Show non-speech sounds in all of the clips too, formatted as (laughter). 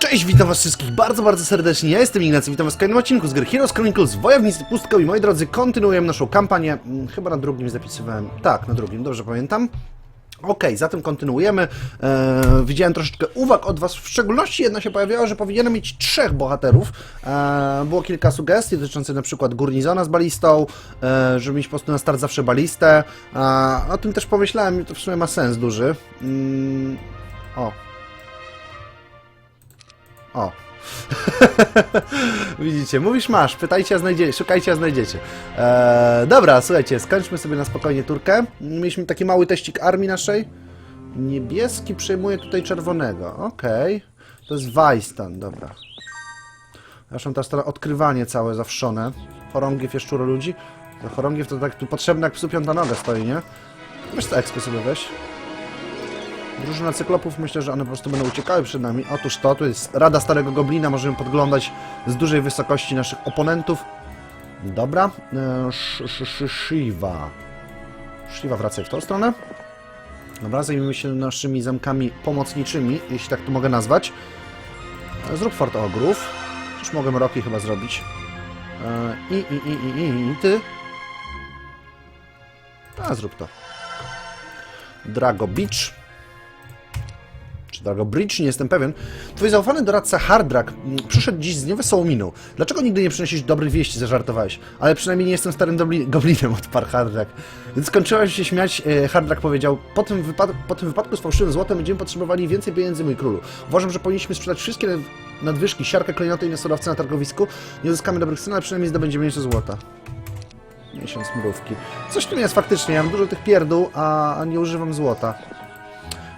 Cześć, witam was wszystkich bardzo, bardzo serdecznie. Ja jestem Ignacy, witam was w kolejnym odcinku z gry Heroes Chronicles Wojownicy Pustką i moi drodzy, kontynuujemy naszą kampanię. Mm, Chyba na drugim zapisywałem. Tak, na drugim, dobrze pamiętam. Okej, zatem kontynuujemy. Eee, widziałem troszeczkę uwag od Was, w szczególności jedna się pojawiała, że powinienem mieć trzech bohaterów. Eee, było kilka sugestii dotyczących na przykład Gurnizona z balistą, eee, żeby mieć po prostu na start zawsze balistę. Eee, o tym też pomyślałem to w sumie ma sens duży. Mm, o. O. (laughs) Widzicie, mówisz masz, pytajcie, a znajdziecie, szukajcie, a znajdziecie. Eee, dobra, słuchajcie, skończmy sobie na spokojnie turkę. Mieliśmy taki mały teścik armii naszej. Niebieski przejmuje tutaj czerwonego, okej. To jest Weistan, dobra. Zresztą teraz to odkrywanie całe zawszone. Chorągiew jeszczuro ludzi. Chorągiew to tak tu potrzebne jak psu piąta noga stoi, nie? Weź to ekspy sobie weź. Drużyna cyklopów, myślę, że one po prostu będą uciekały przed nami. Otóż to, tu jest Rada Starego Goblina, możemy podglądać z dużej wysokości naszych oponentów. Dobra. E, Sh- Shiva. Shiva wracaj w tą stronę. Dobra, zajmijmy się naszymi zamkami pomocniczymi, jeśli tak to mogę nazwać. E, Zrób Fort Ogrów. Już mogę Roki chyba zrobić. E, I, i, i, i, i, i ty. A, zrób to. Drago Beach czy Drago Bridge, nie jestem pewien. Twój zaufany doradca Hardrak mm, przyszedł dziś z niewesołą miną. Dlaczego nigdy nie przynosisz dobrych wieści, zażartowałeś? Ale przynajmniej nie jestem starym goblinem, (laughs) odparł Hardrak. Więc skończyłaś się śmiać, e, Hardrak powiedział, po tym, po tym wypadku z fałszywym złotem będziemy potrzebowali więcej pieniędzy, mój królu. Uważam, że powinniśmy sprzedać wszystkie nad- nadwyżki, siarkę, klejnoty i surowce na targowisku. Nie uzyskamy dobrych cen, ale przynajmniej zdobędziemy nieco złota. Miesiąc mrówki. Coś tu jest faktycznie, ja mam dużo tych pierdół, a nie używam złota.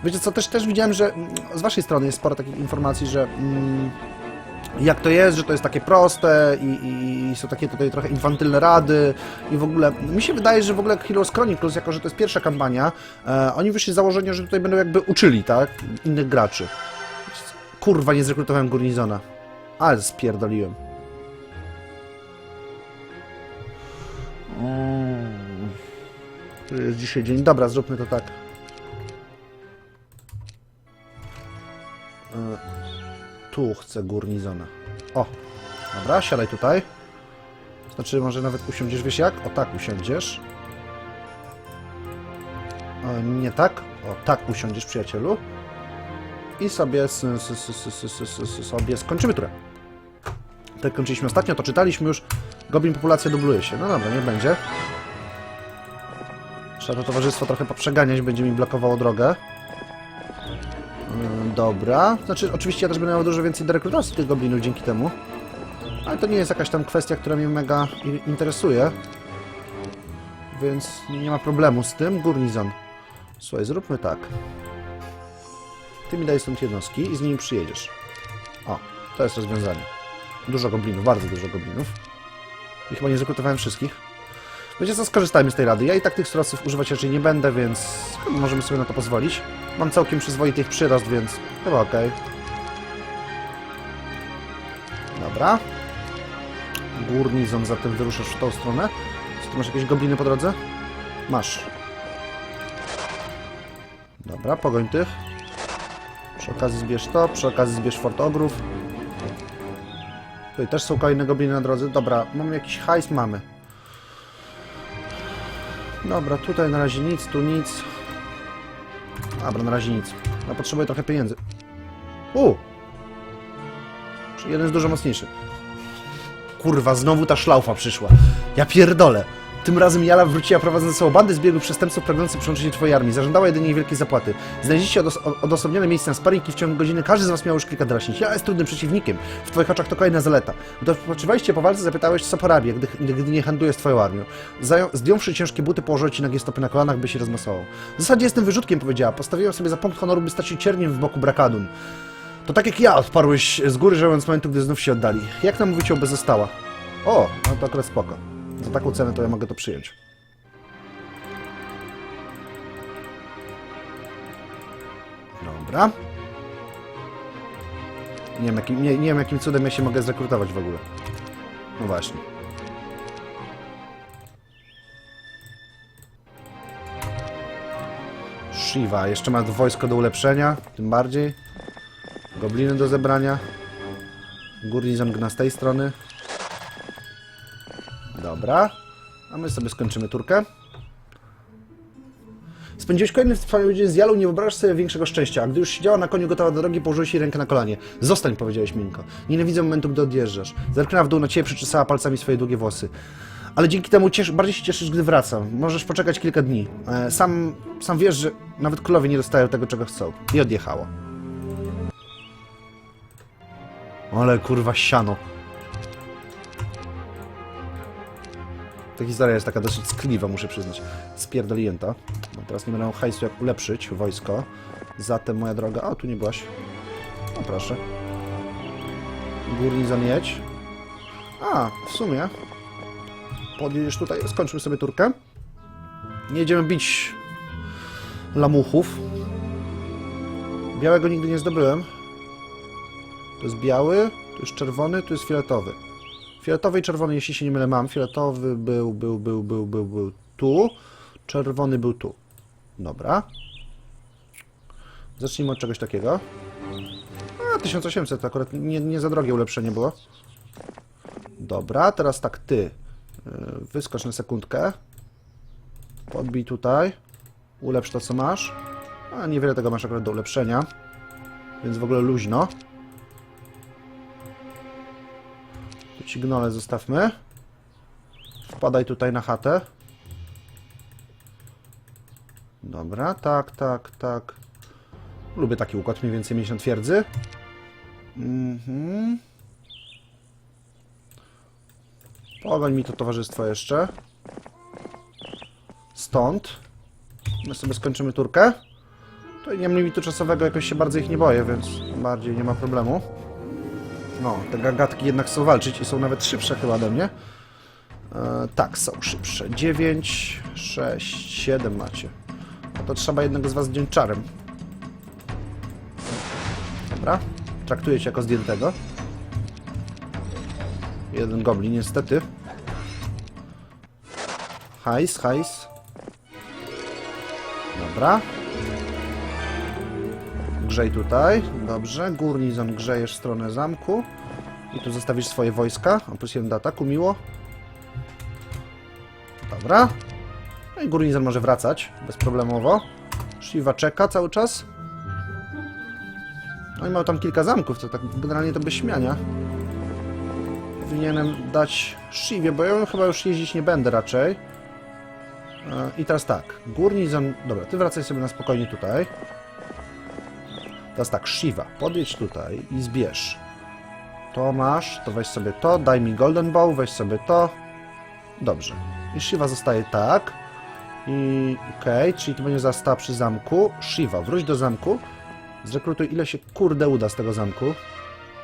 Wiecie co, też, też widziałem, że mm, z waszej strony jest sporo takich informacji, że mm, jak to jest, że to jest takie proste i, i, są takie tutaj trochę infantylne rady i w ogóle, mi się wydaje, że w ogóle Heroes Chronicles, jako że to jest pierwsza kampania, e, oni wyszli z założenia, że tutaj będą jakby uczyli, tak, innych graczy. Kurwa, nie zrekrutowałem Gurnizona. Ale spierdoliłem. Mm. To jest dzisiaj dzień. Dobra, zróbmy to tak. tu chcę górnizona. O, dobra, siadaj tutaj. Znaczy, może nawet usiądziesz, wiesz jak? O tak usiądziesz. O, nie tak? O tak usiądziesz, przyjacielu. I sobie, sobie skończymy turę. Tak kończyliśmy ostatnio, to czytaliśmy już. Goblin populacja dubluje się. No dobra, nie będzie. Trzeba to towarzystwo trochę poprzeganiać, będzie mi blokowało drogę. Dobra. Znaczy, oczywiście ja też będę miał dużo więcej do rekrutacji tych goblinów dzięki temu. Ale to nie jest jakaś tam kwestia, która mnie mega interesuje. Więc nie ma problemu z tym. Gurnizon. Słuchaj, zróbmy tak. Ty mi daj stąd jednostki i z nimi przyjedziesz. O, to jest rozwiązanie. Dużo goblinów, bardzo dużo goblinów. I chyba nie zrekrutowałem wszystkich. Wiecie co, skorzystajmy z tej rady. Ja i tak tych surowców używać raczej nie będę, więc możemy sobie na to pozwolić. Mam całkiem przyzwoity ich przyrost, więc chyba okej. Dobra. Górnizon zatem wyruszasz w tą stronę. Czy ty masz jakieś gobliny po drodze? Masz. Dobra, pogoń tych. Przy okazji zbierz to, przy okazji zbierz Fort Ogrów. Tutaj też są kolejne gobliny na drodze. Dobra, mamy jakiś hajs? Mamy. Dobra, tutaj na razie nic, tu nic. Dobra, na razie nic. Ja potrzebuję trochę pieniędzy. U! Jeden jest dużo mocniejszy. Kurwa, znowu ta szlaufa przyszła. Ja pierdolę. Tym razem Jala wróciła prowadząc ze sobą bandy zbiegłych przestępców pragnących przyłączyć się do twojej armii. Zażądała jedynie niewielkiej zapłaty. Znaleźliście odos odosobnione miejsce na sparing i w ciągu godziny każdy z was miał już kilka draśnić. Jala jest trudnym przeciwnikiem. W twoich oczach to kolejna zaleta. Gdy odpoczywaliście po walce, zapytałeś, co porabia, gdy, gdy nie handluje z twoją armią. Zają, zdjąwszy ciężkie buty, położył ci nagie stopy na kolanach, by się rozmasował. W zasadzie jestem wyrzutkiem, powiedziała. Postawiłem sobie za punkt honoru, by stać się cierniem w boku Brakadun. To tak jak ja odparłeś z góry, żerując momentu, gdy znów się oddali. Jak nam mówicie, by została? O, no to akurat spoko. Za taką cenę to ja mogę to przyjąć. Dobra. Nie wiem, jakim, nie, nie wiem jakim cudem ja się mogę zrekrutować w ogóle. No właśnie. Shiva, jeszcze ma wojsko do ulepszenia, tym bardziej. Gobliny do zebrania. Gurnizon gna z tej strony. Dobra. A my sobie skończymy turkę. Spędziłeś kolejny wspaniały dzień z Jalą, nie wyobrażasz sobie większego szczęścia. A gdy już siedziała na koniu gotowa do drogi, położyłeś jej rękę na kolanie. Zostań, powiedziałeś Minko. Nienawidzę momentu, gdy odjeżdżasz. Zerknęła w dół na ciebie, przyczesała palcami swoje długie włosy. Ale dzięki temu ciesz, bardziej się cieszysz, gdy wracam. Możesz poczekać kilka dni. E, sam, sam wiesz, że nawet królowie nie dostają tego, czego chcą. I odjechała. Ale kurwa siano. Ta historia jest taka dosyć skliwa, muszę przyznać. Spierdoliłem to. No, teraz nie będę miał hajsu, jak ulepszyć wojsko. Zatem, moja droga... O, tu nie byłaś. No proszę. Górni zamieć. A, w sumie. Podjedziesz tutaj, skończymy sobie turkę. Nie jedziemy bić lamuchów. Białego nigdy nie zdobyłem. To jest biały, tu jest czerwony, tu jest fioletowy. Fioletowy i czerwony, jeśli się nie mylę, mam. Fioletowy był, był, był, był, był, był tu. Czerwony był tu. Dobra. Zacznijmy od czegoś takiego. A, 1800 to akurat nie, nie za drogie ulepszenie było. Dobra, teraz tak, ty. Yy, Wyskocz na sekundkę. Podbij tutaj. Ulepsz to, co masz. A, niewiele tego masz akurat do ulepszenia. Więc w ogóle luźno. Tu ci gnole zostawmy. Wpadaj tutaj na chatę. Dobra, tak, tak, tak. Lubię taki układ, mniej więcej miesiąc twierdzy. Mhm. Pogoń mi to towarzystwo jeszcze. Stąd. My sobie skończymy turkę. Tutaj nie mam limitu czasowego, jakoś się bardzo ich nie boję, więc bardziej nie ma problemu. No, te gagatki jednak chcą walczyć i są nawet szybsze chyba ode mnie. E, tak, są szybsze. 9, 6, 7 macie. No to trzeba jednego z was zdjąć czarem. Dobra. Traktuję cię jako zdjętego. Jeden goblin, niestety. Hajs, hajs. Dobra. Grzej tutaj. Dobrze. Górnizon grzejesz w stronę zamku. I tu zostawisz swoje wojska. O, plus jeden do ataku, miło. Dobra. No i Górnizon może wracać bezproblemowo. Shiva czeka cały czas. No i mają tam kilka zamków, co tak generalnie to bez śmiania. Powinienem dać Shivie, bo ja chyba już jeździć nie będę raczej. E, I teraz tak, Górnizon... Dobra, ty wracaj sobie na spokojnie tutaj. Teraz tak, Shiva, podjedź tutaj i zbierz. To masz, to weź sobie to, daj mi Golden Bow, weź sobie to. Dobrze. I Shiva zostaje tak. I okej, czyli to będzie zastała przy zamku. Shiva, wróć do zamku. Zrekrutuj ile się kurde uda z tego zamku.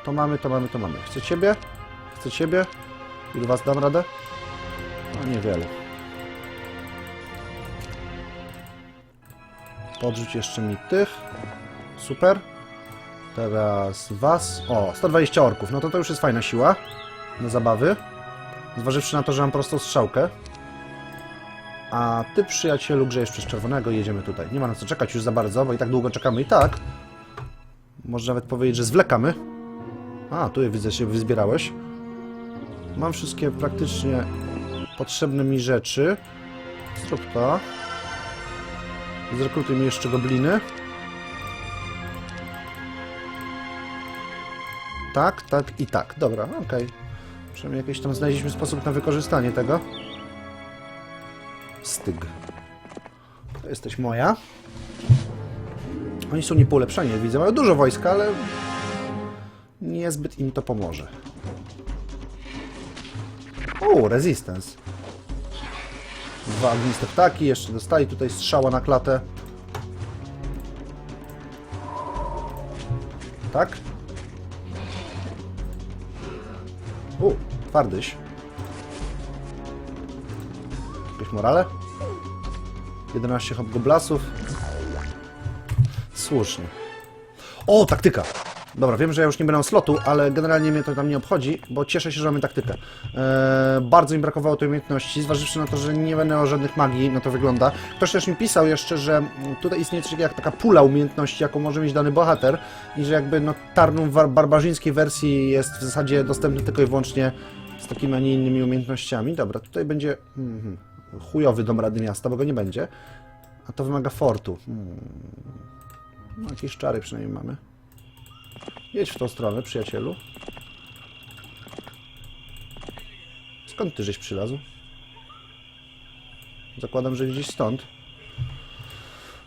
To mamy, to mamy, to mamy. Chcę ciebie? Chcę ciebie? Ilu was dam radę? No niewiele. Podrzuć jeszcze mi tych. Super. Teraz was. O, 120 orków. No to to już jest fajna siła. Na zabawy. Zważywszy na to, że mam prostą strzałkę. A ty, przyjacielu, grzejesz przez czerwonego i jedziemy tutaj. Nie ma na co czekać już za bardzo, bo i tak długo czekamy i tak. Można nawet powiedzieć, że zwlekamy. A, tu je widzę, się wyzbierałeś. Mam wszystkie praktycznie potrzebne mi rzeczy. Zrób to. Zrekrutuj mi jeszcze gobliny. Tak, tak i tak. Dobra, okej. Przynajmniej jakiś tam znaleźliśmy sposób na wykorzystanie tego. Styg. To jesteś moja. Oni są niepoulepszeni, jak widzę. Mają dużo wojska, ale niezbyt im to pomoże. O, resistance. Dwa ogniste ptaki, jeszcze dostali tutaj strzała na klatę. Tak? Twardyś. Jakieś morale? 11 hobgoblasów. Słusznie. O, taktyka! Dobra, wiem, że ja już nie będę slotu, ale generalnie mnie to tam nie obchodzi, bo cieszę się, że mamy taktykę. Eee, bardzo mi brakowało tej umiejętności, zważywszy na to, że nie będę o żadnych magii, no to wygląda. Ktoś też mi pisał jeszcze, że tutaj istnieje coś jak taka pula umiejętności, jaką może mieć dany bohater i że jakby no Tarnum bar- barbarzyńskiej wersji jest w zasadzie dostępny tylko i wyłącznie z takimi, a nie innymi umiejętnościami. Dobra, tutaj będzie mhm, chujowy dom Rady Miasta, bo go nie będzie, a to wymaga fortu. Hmm. No, jakieś czary przynajmniej mamy. Jedź w tą stronę, przyjacielu. Skąd ty żeś przylazł? Zakładam, że gdzieś stąd.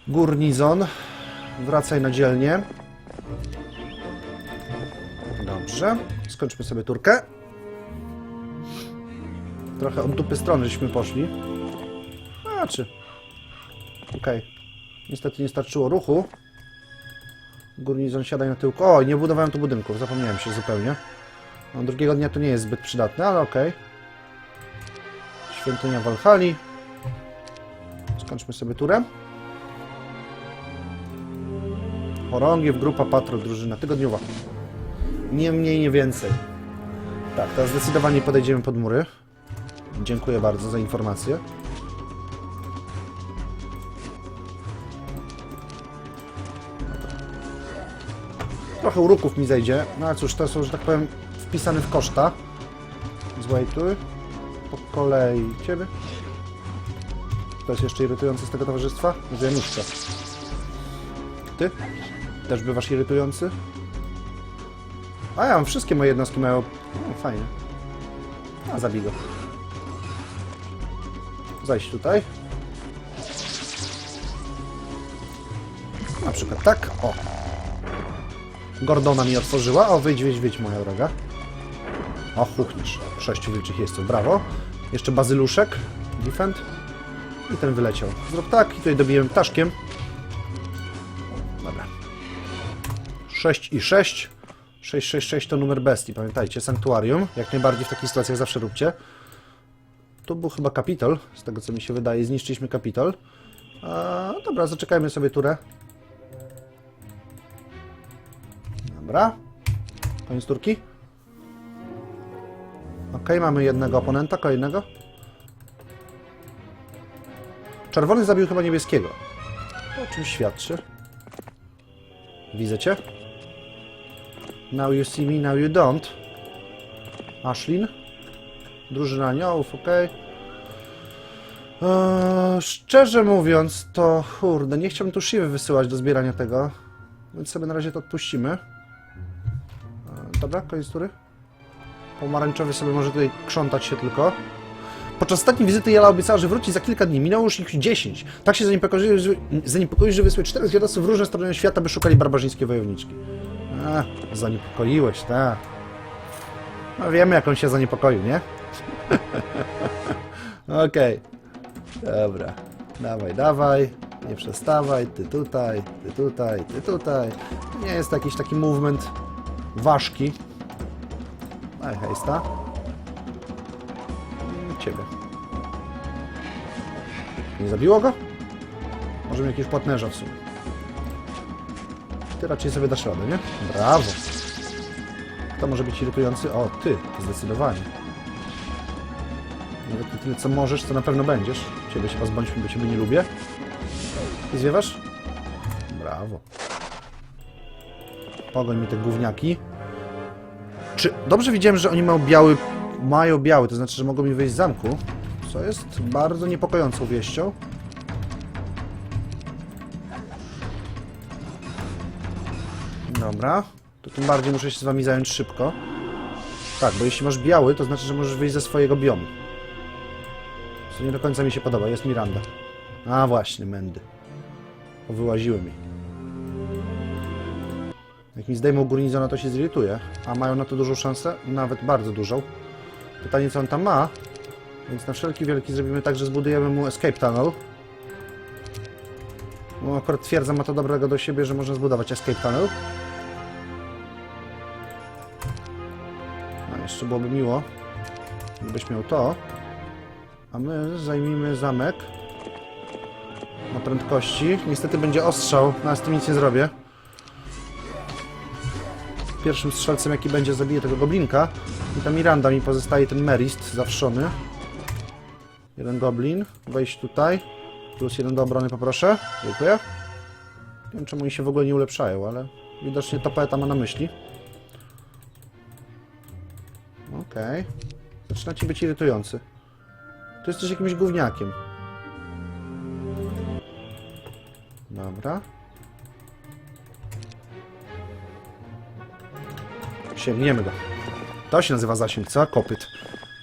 Górnizon. Wracaj na dzielnię. Dobrze. Skończmy sobie turkę. Trochę od dupy strony żeśmy poszli. A, czy... Okej. Niestety nie starczyło ruchu. Górnizon siadaj na tyłku. O, nie budowałem tu budynków, zapomniałem się zupełnie. No, drugiego dnia to nie jest zbyt przydatne, ale okej. Świątynia Walhali. Skończmy sobie turę. Chorągiew, grupa, patrol, drużyna. Tygodniowa. Nie mniej, nie więcej. Tak, teraz zdecydowanie podejdziemy pod mury. Dziękuję bardzo za informację. Trochę uruków mi zejdzie, no ale cóż, to są, że tak powiem, wpisane w koszta. Złejtuj. Po kolei ciebie. To jest jeszcze irytujący z tego towarzystwa? Może Januszka. Ty? Też bywasz irytujący? A ja mam wszystkie moje jednostki mają... No, fajnie. A, zabij go. Zajść tutaj. Na przykład tak. O, Gordona mi otworzyła. O, wyjdź, wyjdź, wyjdź, moja droga. O, chuchniesz. Sześciu wilczych jeźdźców, brawo. Jeszcze bazyluszek. Defend. I ten wyleciał. Zrób tak i tutaj dobiłem ptaszkiem. Dobra. 6 i 6. 666 to numer bestii, pamiętajcie. Sanktuarium. Jak najbardziej w takich sytuacjach zawsze róbcie. Tu był chyba kapitol, z tego co mi się wydaje. Zniszczyliśmy kapitol. Dobra, zaczekajmy sobie turę. Dobra. Koniec turki. Ok, mamy jednego oponenta, kolejnego. Czerwony zabił chyba niebieskiego. O czym świadczy? Widzę cię. Now you see me, now you don't. Ashlyn. Drużyna aniołów, ok. Eee, szczerze mówiąc, to kurde, nie chciałbym tu Shivy wysyłać do zbierania tego. Więc sobie na razie to odpuścimy. E, Dobra, koniec tury. Pomarańczowy sobie może tutaj krzątać się tylko. Podczas ostatniej wizyty Jela obiecała, że wróci za kilka dni. Minęło już ich 10. Tak się zaniepokoił, że, zaniepokoił, że wysłał czterech zwiadowców w różne strony świata, by szukali barbarzyńskie wojowniczki. A, zaniepokoiłeś, tak. No wiemy, jak on się zaniepokoił, nie? (laughs) Okej. Dobra. Dawaj, dawaj. Nie przestawaj. Ty tutaj, ty tutaj, ty tutaj. To nie jest jakiś taki movement ważki. Daj hejsta. Mm, Ciebie. Nie zabiło go? Może mieć jakiegoś płatnerza w sumie. Ty raczej sobie dasz radę, nie? Brawo. Kto może być irytujący? O, ty, zdecydowanie. Nawet nie tyle, co możesz, co na pewno będziesz. Ciebie się pozbądźmy, bo ciebie nie lubię. Ty zwiewasz? Brawo. Pogoń mi te gówniaki. Czy dobrze widziałem, że oni mają biały... Mają biały, to znaczy, że mogą mi wyjść z zamku. Co jest bardzo niepokojącą wieścią. Dobra. To tym bardziej muszę się z wami zająć szybko. Tak, bo jeśli masz biały, to znaczy, że możesz wyjść ze swojego biomu. Co nie do końca mi się podoba, jest Miranda. A właśnie, mędy. Powyłaziły mi. Jak mi zdejmą górnizona, to się zirytuje. A mają na to dużą szansę? Nawet bardzo dużą. Pytanie, co on tam ma? Więc na wszelki wielki zrobimy tak, że zbudujemy mu escape tunnel. Bo akurat twierdza ma to dobrego do siebie, że można zbudować escape tunnel. A jeszcze byłoby miło, gdybyś miał to. A my zajmijmy zamek na prędkości. Niestety będzie ostrzał, no z tym nic nie zrobię. pierwszym strzelcem jaki będzie zabije tego goblinka. I ta Miranda mi pozostaje ten Merist zawszony. Jeden goblin. Wejść tutaj. Plus jeden do obrony poproszę. Dziękuję. Nie wiem czemu oni się w ogóle nie ulepszają, ale widocznie to poeta ma na myśli. Okej. Zaczynacie być irytujący. Tu jesteś jakimś gówniakiem. Dobra. Sięgniemy go. To się nazywa zasięg, co? Kopyt.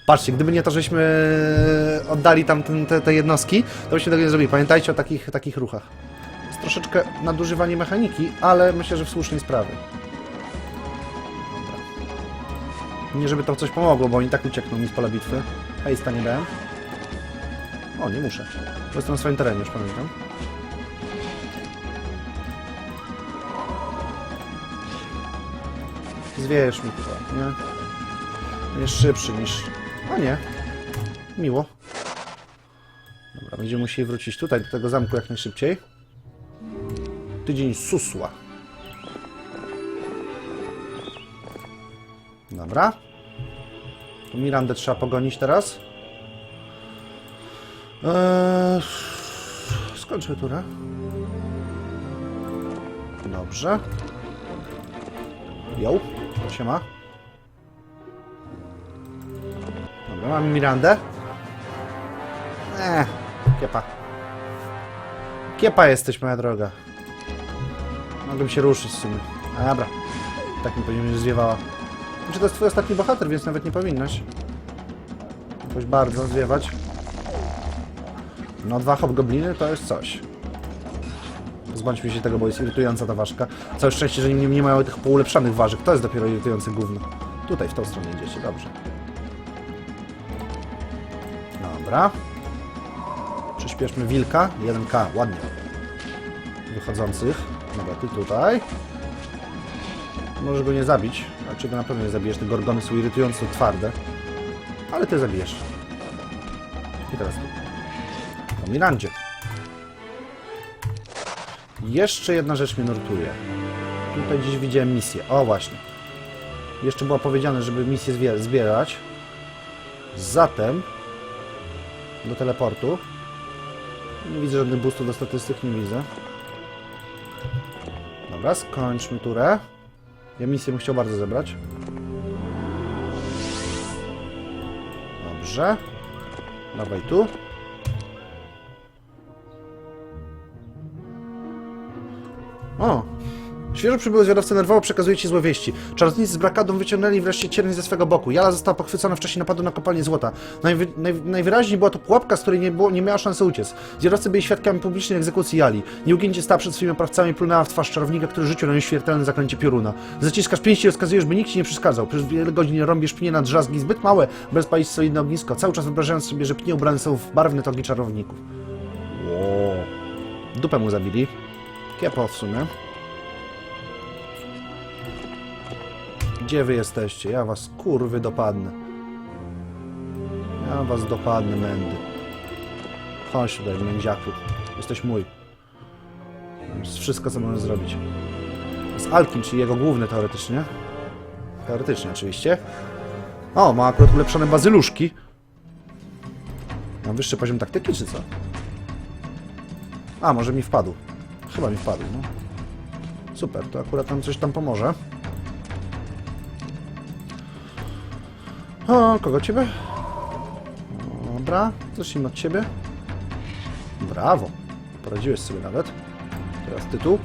Patrzcie, gdyby nie to, żeśmy oddali tam ten, te, te jednostki, to byśmy tego nie zrobili. Pamiętajcie o takich, takich ruchach. Jest troszeczkę nadużywanie mechaniki, ale myślę, że w słusznej sprawie. Dobra. Nie żeby to coś pomogło, bo oni tak uciekną mi z pola bitwy. Hejsta nie dałem. O, nie muszę. Bo jestem na swoim terenie, już pamiętam. Zwiejesz mi chyba, nie? Jest szybszy niż... A nie. Miło. Dobra, będziemy musieli wrócić tutaj, do tego zamku jak najszybciej. Tydzień susła. Dobra. Tu Mirandę trzeba pogonić teraz. Eee, skończmy turę. Dobrze. Jo, siema. Dobra, mamy Mirandę. Eee, kiepa. Kiepa jesteś, moja droga. Mogłem się ruszyć w sumie. A dobra. Tak mi pewnie zwiewała. Znaczy to jest twój ostatni bohater, więc nawet nie powinnaś. Jakoś bardzo zwiewać. No dwa hobgobliny to jest coś. Zbądźmy się tego, bo jest irytująca ta ważka. Całe szczęście, że nie, nie mają tych poulepszanych ważek. To jest dopiero irytujące gówno. Tutaj, w tą stronę idziecie, dobrze. Dobra. Przyspieszmy wilka. 1K, ładnie. Wychodzących. Dobra, ty tutaj. Możesz go nie zabić. Znaczy go na pewno nie zabijesz. Te gorgony są irytująco twarde. Ale ty zabijesz. I teraz tu. No, Mirandzie. Jeszcze jedna rzecz mnie nurtuje. Tutaj gdzieś widziałem misję. O, właśnie. Jeszcze było powiedziane, żeby misję zbierać. Zatem do teleportu. Nie widzę żadnych boostów do statystyk, nie widzę. Dobra, skończmy turę. Ja misję bym chciał bardzo zebrać. Dobrze. Dawaj tu. Świeżo przybyły zwiadowcy nerwowo przekazuje ci złe wieści. Czarownicy z Brakadą wyciągnęli wreszcie cierń ze swego boku. Jala została pochwycona w czasie napadu na kopalnię złota. Najwy, naj, najwyraźniej była to pułapka, z której nie, było, nie miała szansy uciec. Zwiadowcy byli świadkami publicznej egzekucji Jali. Nieugięcie stała przed swoimi oprawcami plunęła w twarz czarownika, który rzucił na nią śmiertelne zaklęcie pioruna. Zaciskasz pięści i rozkazujesz, by nikt ci nie przeszkadzał. Przez wiele godzin rąbiesz pnie na drzazgi zbyt małe, by spalić solidne ognisko, cały czas wyobrażając sobie, że pnie ubrane są w barwne togi czarowników. Wow. Dupę mu zabili. Kiepo w sumie. Gdzie wy jesteście? Ja was kurwy dopadnę. Ja was dopadnę, mędy. Chodź tutaj, mędziaku. Jesteś mój. Jest wszystko, co możemy zrobić. Jest Alkin, czyli jego główny teoretycznie. Teoretycznie oczywiście. O, ma akurat ulepszone bazyluszki. Ma wyższy poziom taktyki, czy co? A, może mi wpadł. Chyba mi wpadł, no. Super, to akurat nam coś tam pomoże. O, kogo ciebie? Dobra, zacznijmy od ciebie. Brawo. Poradziłeś sobie nawet. Teraz tytuł.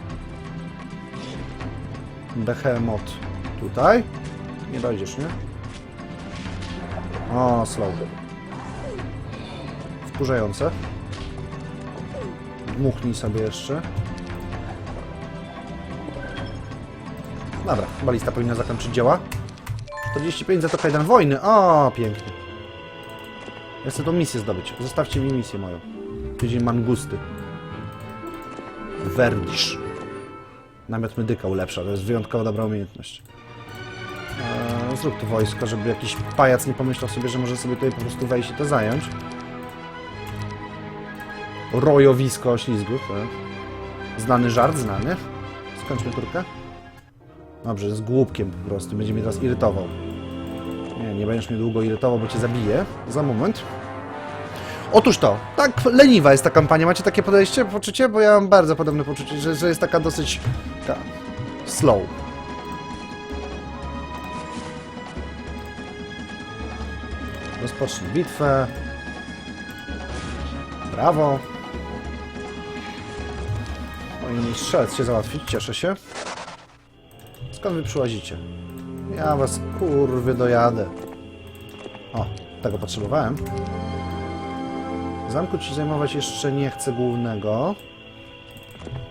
Behemoth tutaj. Nie dojdziesz, nie? O, slow. Wkurzające. Dmuchnij sobie jeszcze. Dobra, chyba lista powinna zakończyć dzieła. 45 za to kajdan wojny. O, pięknie. Ja chcę tą misję zdobyć. Zostawcie mi misję moją. Tydzień mangusty. Werdisz. Namiot medyka ulepsza. To jest wyjątkowo dobra umiejętność. Eee, zrób tu wojsko, żeby jakiś pajac nie pomyślał sobie, że może sobie tutaj po prostu wejść i to zająć. Rojowisko oślizgów, tak? Znany żart, znany. Skończmy turkę. Dobrze, jest głupkiem po prostu, będzie mnie teraz irytował. Nie, będziesz mnie długo irytował, bo cię zabiję. Za moment. Otóż to, tak leniwa jest ta kampania. Macie takie podejście, poczucie? Bo ja mam bardzo podobne poczucie, że, że jest taka dosyć taka slow. Rozpocznij bitwę. Brawo. Powinien strzelec się załatwić, cieszę się. Skąd wy przyłazicie? Ja was kurwy dojadę. O, tego potrzebowałem. Zamku ci zajmować jeszcze nie chcę głównego.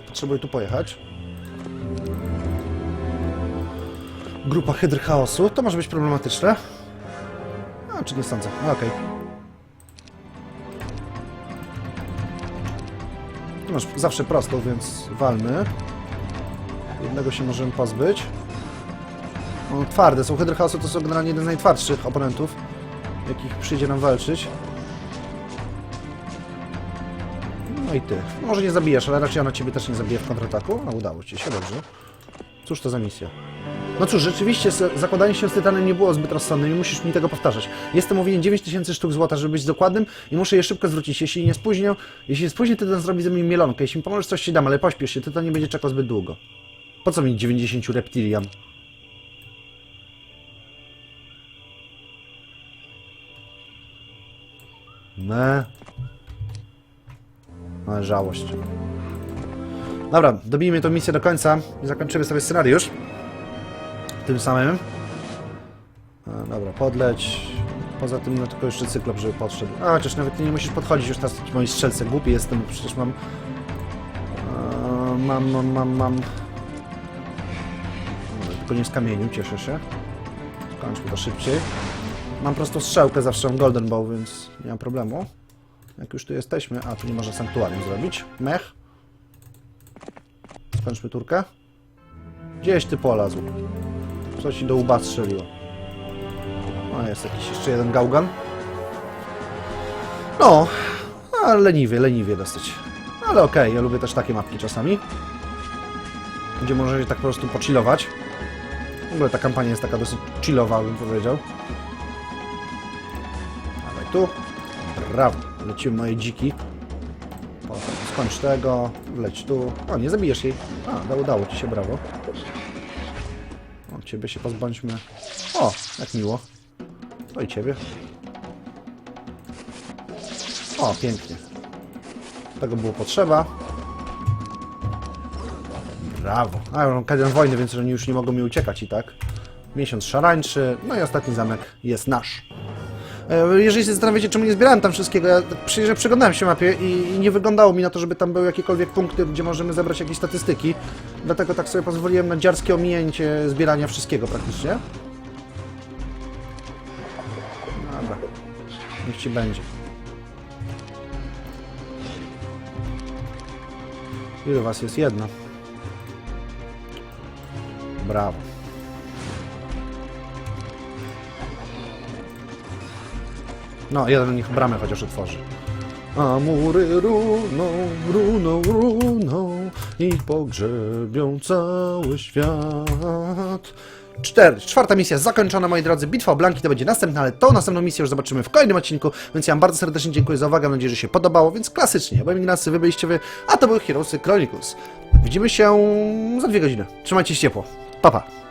Potrzebuję tu pojechać. Grupa Hydr Chaosu. To może być problematyczne. A, czy nie sądzę. No, Okej. Tu Masz zawsze prostą, więc walmy. Jednego się możemy pozbyć. No, twarde są. Hydr Chaosu to są generalnie jeden z najtwardszych oponentów, jakich przyjdzie nam walczyć. No i ty. Może nie zabijesz, ale raczej ona ciebie też nie zabije w kontrataku. No udało ci się, dobrze. Cóż to za misja? No cóż, rzeczywiście zakładanie się z Tytanem nie było zbyt rozsądne i musisz mi tego powtarzać. Jestem mówiłem 9000 sztuk złota, żeby być dokładnym i muszę je szybko zwrócić. Jeśli nie spóźnię, jeśli spóźnię, Tytan zrobi ze mnie mielonkę. Jeśli mi pomożesz, coś ci dam, ale pośpiesz się, Tytan nie będzie czekał zbyt długo. Po co mi 90 reptilian? Me. Ale żałość. Dobra, dobijmy tą misję do końca i zakończymy sobie scenariusz. Tym samym. A, dobra, podleć. Poza tym, no tylko jeszcze cyklop, żeby podszedł. A, chociaż nawet nie musisz podchodzić już teraz moi strzelce. Głupi jestem, przecież mam... A, mam, mam, mam, mam... Dobra, tylko nie z kamieniu, cieszę się. Skończmy to szybciej. Mam prostą strzałkę, zawsze golden bow, więc nie mam problemu. Jak już tu jesteśmy... A, tu nie można sanktuarium zrobić. Mech. Skończmy turkę. Gdzieś ty polazł. Co ci do łba strzeliło? O, jest jakiś jeszcze jeden gałgan. No, a leniwie, leniwie dosyć. Ale okej, ja lubię też takie mapki czasami. Gdzie możecie tak po prostu pochillować. W ogóle ta kampania jest taka dosyć chillowa, bym powiedział. Tu. Brawo. Lecimy moje dziki. Potem skończ tego. Leć tu. O, nie zabijesz jej. A, da- udało ci się, brawo. O, ciebie się pozbądźmy. O, jak miło. To i ciebie. O, pięknie. Tego było potrzeba. Brawo. A, ja mam kadian wojny, więc oni już nie mogą mi uciekać i tak. Miesiąc szarańczy. No i ostatni zamek jest nasz. E, Jeżeli się zastanawiacie, czemu nie zbierałem tam wszystkiego, ja przy- że przyglądałem się mapie i i nie wyglądało mi na to, żeby tam były jakiekolwiek punkty, gdzie możemy zebrać jakieś statystyki. Dlatego tak sobie pozwoliłem na dziarskie ominięcie zbierania wszystkiego praktycznie. Dobra. Niech ci będzie. Ilu was jest? Jedno. Brawo. No, jeden niech bramę chociaż otworzy. A mury runą, runą, runą i pogrzebią cały świat. Cztery. Czwarta misja zakończona, moi drodzy. Bitwa o Blanki to będzie następna, ale tą następną misję już zobaczymy w kolejnym odcinku, więc ja wam bardzo serdecznie dziękuję za uwagę. Mam nadzieję, że się podobało, więc klasycznie. Byłem Ignacy, wy byliście wy, a to był Heroesy Chronicles. Widzimy się za dwie godziny. Trzymajcie się ciepło. Pa, pa.